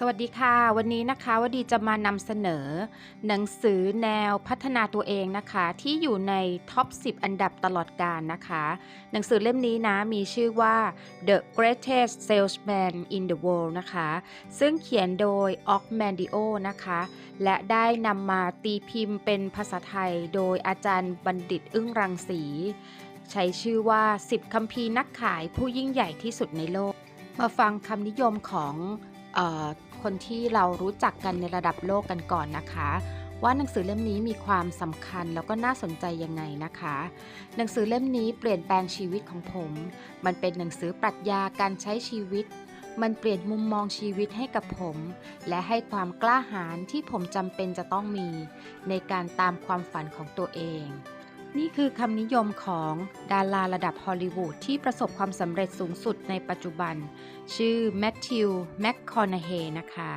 สวัสดีค่ะ วันนี้นะคะวดีจะมานำเสนอ หนังสือแนวพัฒนาตัวเองนะคะ ที่อยู่ในท็อป 10 อันดับตลอดกาลนะคะ หนังสือเล่มนี้นะมีชื่อว่า The Greatest Salesman in the World นะคะ ซึ่งเขียนโดย o c m a n d i o นะคะ และได้นำมาตีพิมพ์เป็นภาษาไทย โดยอาจารย์บัณฑิตอึ้งรังสี ใช้ชื่อว่า 10คัมภีร์นักขายผู้ยิ่งใหญ่ที่สุดในโลก มาฟังคำนิยมของ คนที่เรารู้จักกันในระดับโลกกันก่อนนะคะ ว่าหนังสือเล่มนี้มีความสำคัญแล้วก็น่าสนใจยังไงนะคะ หนังสือเล่มนี้เปลี่ยนแปลงชีวิตของผม มันเป็นหนังสือปรัชญาการใช้ชีวิตมันเปลี่ยนมุมมองชีวิตให้กับผม และให้ความกล้าหาญที่ผมจำเป็นจะต้องมี ในการตามความฝันของตัวเอง นี่คือคำนิยมของดาราระดับฮอลลีวูดที่ประสบความสำเร็จสูงสุดในปัจจุบัน ชื่อแมทธิวแมคคอนเฮนะคะ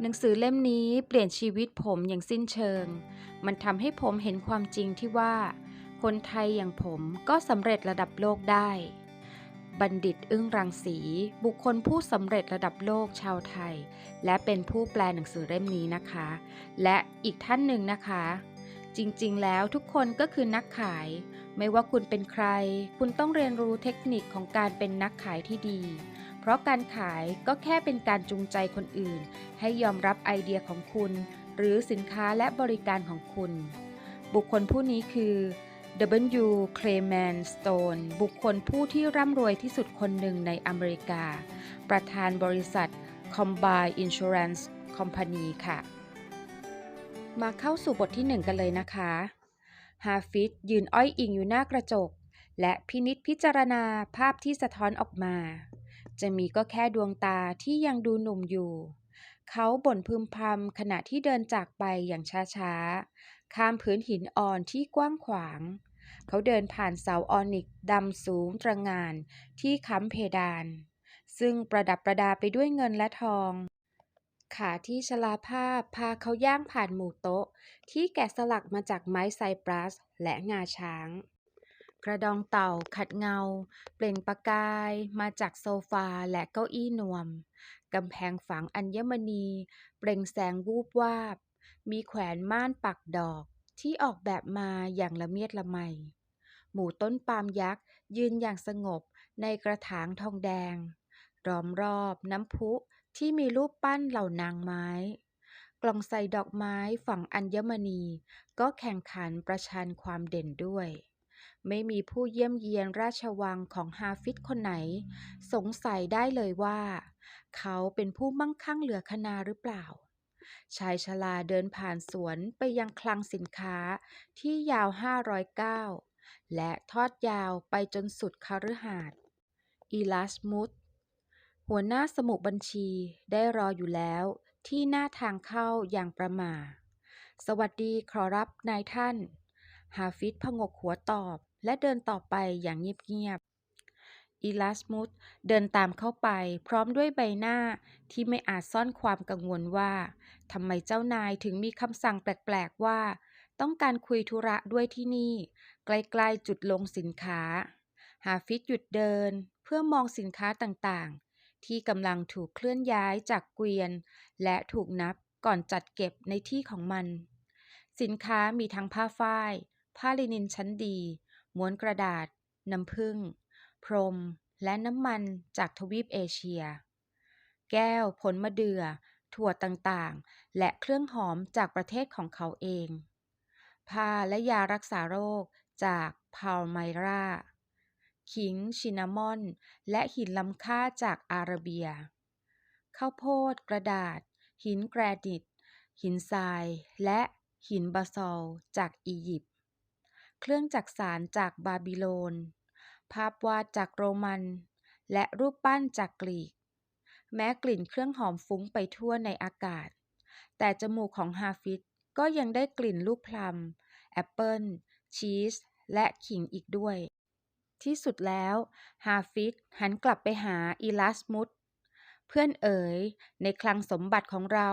หนังสือเล่มนี้เปลี่ยนชีวิตผมอย่างสิ้นเชิง มันทำให้ผมเห็นความจริงที่ว่า คนไทยอย่างผมก็สำเร็จระดับโลกได้ บัณฑิตอึ้งรังสี บุคคลผู้สำเร็จระดับโลกชาวไทย และเป็นผู้แปลหนังสือเล่มนี้นะคะ และอีกท่านหนึ่งนะคะ จริงๆ แล้วทุกคนก็คือนักขาย ไม่ว่าคุณเป็นใคร คุณต้องเรียนรู้เทคนิคของการเป็นนักขายที่ดี เพราะการขายก็แค่เป็นการจูงใจคนอื่น ให้ยอมรับไอเดียของคุณ หรือสินค้าและบริการของคุณ บุคคลผู้นี้คือ W. Clement Stone บุคคลผู้ที่ร่ำรวยที่สุดคนหนึ่งในอเมริกา ประธานบริษัท Combine Insurance Company ค่ะ มาเข้าสู่บทที่หนึ่งกันเลยนะคะ ฮาฟิดยืนอ้อยอิงอยู่หน้ากระจก และพินิษพิจารณาภาพที่สะท้อนออกมา จะมีก็แค่ดวงตาที่ยังดูหนุ่มอยู่ เขาบ่นพึมพำขณะที่เดินจากไปอย่างช้าๆ ข้ามพื้นหินอ่อนที่กว้างขวาง เขาเดินผ่านเสาออนิกดำสูงตระงานที่ค้ำเพดาน ซึ่งประดับประดาไปด้วยเงินและทอง ขาที่ชลาภาพพาเขาย่างผ่านหมู่โต๊ะ ที่แกะสลักมาจากไม้ไซปรัสและงาช้าง กระดองเต่าขัดเงา เปล่งประกายมาจากโซฟาและเก้าอี้นวม กำแพงฝังอัญมณี เปล่งแสงวูบวาบ มีแขวนม่านปักดอกที่ออกแบบมาอย่างละเมียดละไม หมู่ต้นปาล์มยักษ์ยืนอย่างสงบในกระถางทองแดงล้อมรอบน้ำพุ ที่มีรูปปั้นเหล่านางไม้ กล่องใส่ดอกไม้ฝั่งอัญมณี ก็แข่งขันประชันความเด่นด้วย ไม่มีผู้เยี่ยมเยียนราชวังของฮาฟิดคนไหน สงสัยได้เลยว่า เขาเป็นผู้มั่งคั่งเหลือคนาหรือเปล่า ชายชราเดินผ่านสวนไปยังคลังสินค้าที่ยาว 509 และทอดยาวไปจนสุดคฤหาสน์อีลาสมุส หัวหน้าสมุดบัญชีได้รออยู่แล้วที่หน้าทางเข้าอย่างประหม่า สวัสดีขอรับนายท่าน ฮาฟิดพงกหัวตอบและเดินต่อไปอย่างเงียบๆอีลาสมุสเดินตามเข้าไปพร้อมด้วยใบหน้าที่ไม่อาจซ่อนความกังวลว่าทำไมเจ้านายถึงมีคำสั่งแปลกๆว่า ต้องการคุยธุระด้วยที่นี่ ใกล้ๆจุดลงสินค้า ฮาฟิดหยุดเดินเพื่อมองสินค้าต่างๆ ที่กำลังถูกเคลื่อนย้ายจากเกวียน และถูกนับก่อนจัดเก็บในที่ของมัน สินค้ามีทั้งผ้าฝ้าย ผ้าลินินชั้นดี ม้วนกระดาษ น้ำผึ้ง พรม และน้ำมันจากทวีปเอเชีย แก้ว ผลมะเดื่อ ถั่วต่างๆ และเครื่องหอมจากประเทศของเขาเอง ผ้าและยารักษาโรคจากพาลไมรา ขิง ชินามอน และหินล้ำค่าจากอาระเบีย ข้าวโพด กระดาษ หินแกรนิต หินทราย และหินบาซอลจากอียิปต์ เครื่องจักสานจากบาบิโลน ภาพวาดจากโรมัน และรูปปั้นจากกรีก แม้กลิ่นเครื่องหอมฟุ้งไปทั่วในอากาศ แต่จมูกของฮาฟิดก็ยังได้กลิ่นลูกพลัม แอปเปิลชีส และขิงอีกด้วย ที่สุดแล้วฮาฟิดหันกลับไปหาอีลาสมุสเพื่อนเอ๋ย ในคลังสมบัติของเรา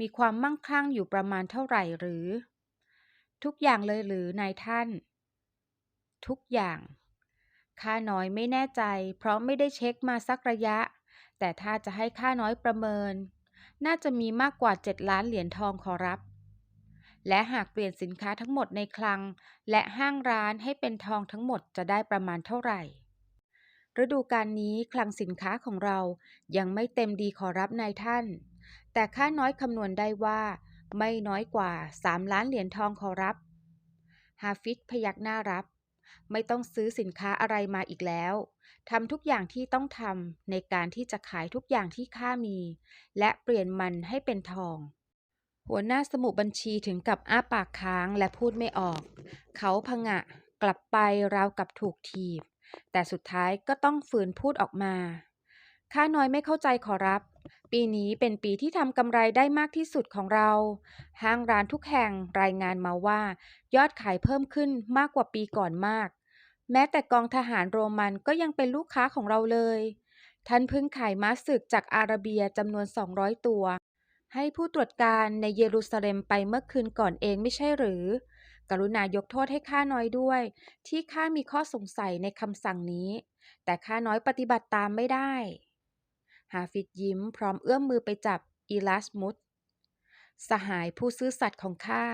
มีความมั่งคั่งอยู่ประมาณเท่าไหร่หรือ ทุกอย่างเลยหรือนายท่าน ทุกอย่างข้าน้อยไม่แน่ใจ เพราะไม่ได้เช็คมาสักระยะ แต่ถ้าจะให้ข้าน้อยประเมิน น่าจะมีมากกว่า 7 ล้านเหรียญทองขอรับ และหากเปลี่ยนสินค้าทั้งหมดในคลัง และห้างร้านให้เป็นทองทั้งหมดจะได้ประมาณเท่าไหร่ ฤดูกาลนี้คลังสินค้าของเรายังไม่เต็มดีขอรับนายท่าน แต่ข้าน้อยคำนวณได้ว่า ไม่น้อยกว่า 3 ล้านเหรียญทองขอรับ ฮาฟิดพยักหน้ารับ ไม่ต้องซื้อสินค้าอะไรมาอีกแล้วทำทุกอย่างที่ต้องทำในการที่จะขายทุกอย่างที่ข้ามี และเปลี่ยนมันให้เป็นทอง หัวหน้าสมุบัญชีถึงกับอ้าปากค้างและพูดไม่ออก เขาพงะกลับไปราวกับถูกถีบ แต่สุดท้ายก็ต้องฝืนพูดออกมา ข้าน้อยไม่เข้าใจขอรับ ปีนี้เป็นปีที่ทำกำไรได้มากที่สุดของเรา ห้างร้านทุกแห่งรายงานมาว่า ยอดขายเพิ่มขึ้นมากกว่าปีก่อนมาก แม้แต่กองทหารโรมันก็ยังเป็นลูกค้าของเราเลย ท่านเพิ่งขายม้าศึกจากอาระเบียจำนวน 200 ตัว ให้ผู้ตรวจการในเยรูซาเล็มไปเมื่อคืนก่อนเองไม่ใช่หรือ กรุณายกโทษให้ข้าน้อยด้วย ที่ข้ามีข้อสงสัยในคำสั่งนี้ แต่ข้าน้อยปฏิบัติตามไม่ได้ ฮาฟิดยิ้มพร้อมเอื้อมมือไปจับอีลาสมุสสหายผู้ซื่อสัตย์ของข้า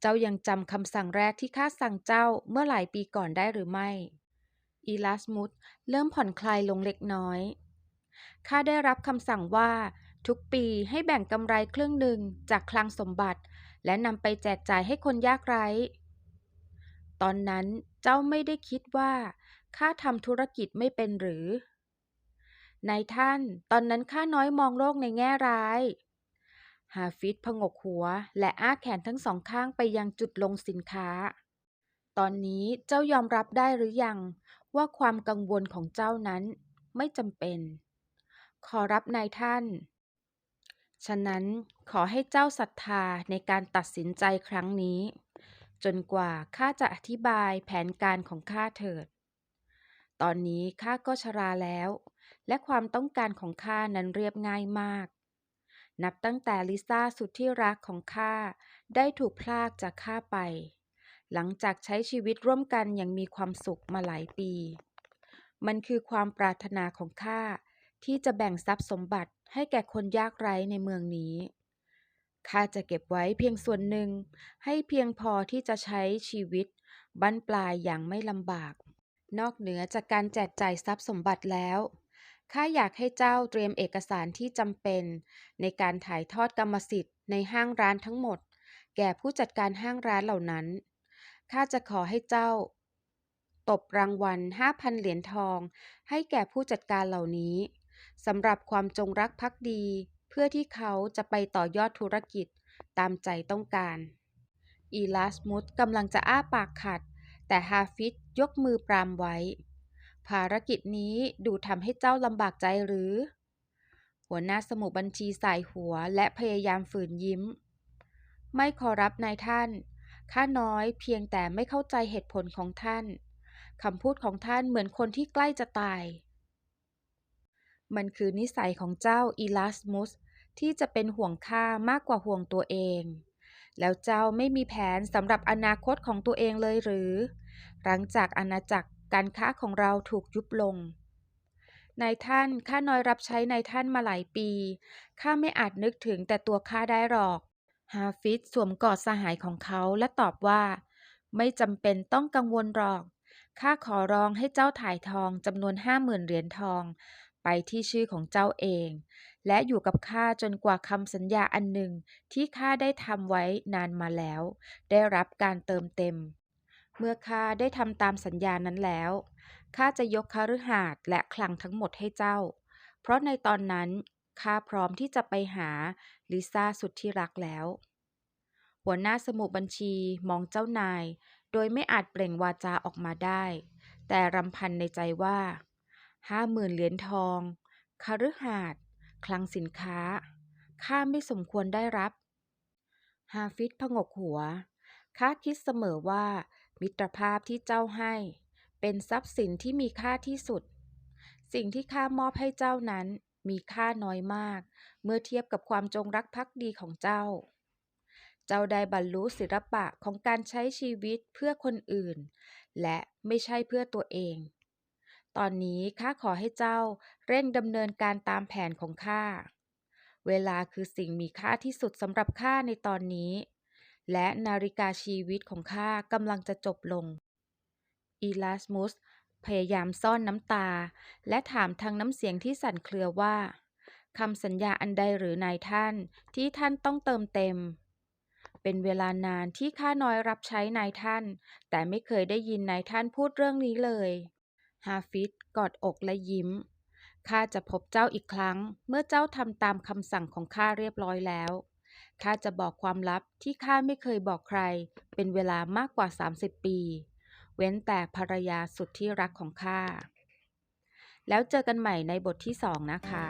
เจ้ายังจำคำสั่งแรกที่ข้าสั่งเจ้าเมื่อหลายปีก่อนได้หรือไม่ อีลาสมุสเริ่มผ่อนคลายลงเล็กน้อย ข้าได้รับคำสั่งว่า ทุกปีให้แบ่งกำไรครึ่งหนึ่งจากคลังสมบัติ และนำไปแจกจ่ายให้คนยากไร้ ตอนนั้นเจ้าไม่ได้คิดว่าข้าทำธุรกิจไม่เป็นหรือนายท่านตอนนั้นข้าน้อยมองโลกในแง่ร้าย ฮาฟิดผงกหัวและอ้าแขนทั้งสองข้างไปยังจุดลงสินค้า ตอนนี้เจ้ายอมรับได้หรือยัง ว่าความกังวลของเจ้านั้นไม่จำเป็น ขอรับนายท่าน ฉะนั้นขอให้เจ้าศรัทธาในการตัดสินใจครั้งนี้ จนกว่าข้าจะอธิบายแผนการของข้าเถิด ตอนนี้ข้าก็ชราแล้ว และความต้องการของข้านั้นเรียบง่ายมาก นับตั้งแต่ลิซ่าสุดที่รักของข้าได้ถูกพลากจากข้าไป หลังจากใช้ชีวิตร่วมกันอย่างมีความสุขมาหลายปี มันคือความปรารถนาของข้าที่จะแบ่งทรัพย์สมบัติ ให้แก่คนยากไร้ในเมืองนี้ข้าจะเก็บไว้เพียงส่วนหนึ่ง ให้เพียงพอที่จะใช้ชีวิตบั้นปลายอย่างไม่ลำบาก นอกเหนือจากการแจกจ่ายทรัพย์สมบัติแล้วข้าอยากให้เจ้าเตรียมเอกสารที่จำเป็น ในการถ่ายทอดกรรมสิทธิ์ในห้างร้านทั้งหมด แก่ผู้จัดการห้างร้านเหล่านั้นข้าจะขอให้เจ้า ตบรางวัล 5,000 เหรียญทอง ให้แก่ผู้จัดการเหล่านี้ สำหรับความจงรักภักดี เพื่อที่เขาจะไปต่อยอดธุรกิจตามใจต้องการ อีลาสมุสกำลังจะอ้าปากขัด แต่ฮาฟิดยกมือปรามไว้ ภารกิจนี้ดูทำให้เจ้าลำบากใจหรือ หัวหน้าสมุบัญชีสายหัวและพยายามฝืนยิ้ม ไม่ขอรับนายท่าน ข้าน้อยเพียงแต่ไม่เข้าใจเหตุผลของท่านคำพูดของท่านเหมือนคนที่ใกล้จะตาย มันคือนิสัยของเจ้าอีลาสมุสที่จะเป็นห่วงข้ามากกว่าห่วงตัวเอง แล้วเจ้าไม่มีแผนสำหรับอนาคตของตัวเองเลยหรือ หลังจากอาณาจักรการค้าของเราถูกยุบลงนายท่าน ข้าน้อยรับใช้นายท่านมาหลายปี ข้าไม่อาจนึกถึงแต่ตัวข้าได้หรอก ฮาฟิซสวมกอดสหายของเขาและตอบว่า ไม่จำเป็นต้องกังวลหรอก ข้าขอร้องให้เจ้าถ่ายทองจำนวนห้าหมื่นเหรียญทอง ไปที่ชื่อของเจ้าเอง และอยู่กับข้าจนกว่าคำสัญญาอันหนึ่งที่ข้าได้ทำไว้นานมาแล้ว ได้รับการเติมเต็ม เมื่อข้าได้ทำตามสัญญานั้นแล้วข้าจะยกคฤหาสน์และคลังทั้งหมดให้เจ้า เพราะในตอนนั้นข้าพร้อมที่จะไปหาลิซ่าสุดที่รักแล้ว หัวหน้าสมุดบัญชีมองเจ้านาย โดยไม่อาจเปล่งวาจาออกมาได้ แต่รำพันในใจว่า ห้าหมื่นเหรียญทอง คฤหาสน์คลังสินค้า ข้าไม่สมควรได้รับฮาฟิดผงกหัว ข้าคิดเสมอว่า มิตรภาพที่เจ้าให้ เป็นทรัพย์สินที่มีค่าที่สุด สิ่งที่ข้ามอบให้เจ้านั้นมีค่าน้อยมาก เมื่อเทียบกับความจงรักภักดีของเจ้า เจ้าได้บรรลุศิลปะของการใช้ชีวิตเพื่อคนอื่น และไม่ใช่เพื่อตัวเอง ตอนนี้ข้าขอให้เจ้าเร่งดำเนินการตามแผนของข้า เวลาคือสิ่งมีค่าที่สุดสำหรับข้าในตอนนี้ และนาฬิกาชีวิตของข้ากำลังจะจบลง อีลาสมุสพยายามซ่อนน้ำตา และถามทางน้ำเสียงที่สั่นเครือว่าคำสัญญาอันใดหรือนายท่านที่ท่านต้องเติมเต็ม เป็นเวลานานที่ข้าน้อยรับใช้นายท่าน แต่ไม่เคยได้ยินนายท่านพูดเรื่องนี้เลย ฮาฟิดกอดอกและยิ้ม ข้าจะพบเจ้าอีกครั้ง เมื่อเจ้าทำตามคำสั่งของข้าเรียบร้อยแล้ว ข้าจะบอกความลับที่ข้าไม่เคยบอกใคร เป็นเวลามากกว่า 30 ปี เว้นแต่ภรรยาสุดที่รักของข้า แล้วเจอกันใหม่ในบทที่สองนะคะ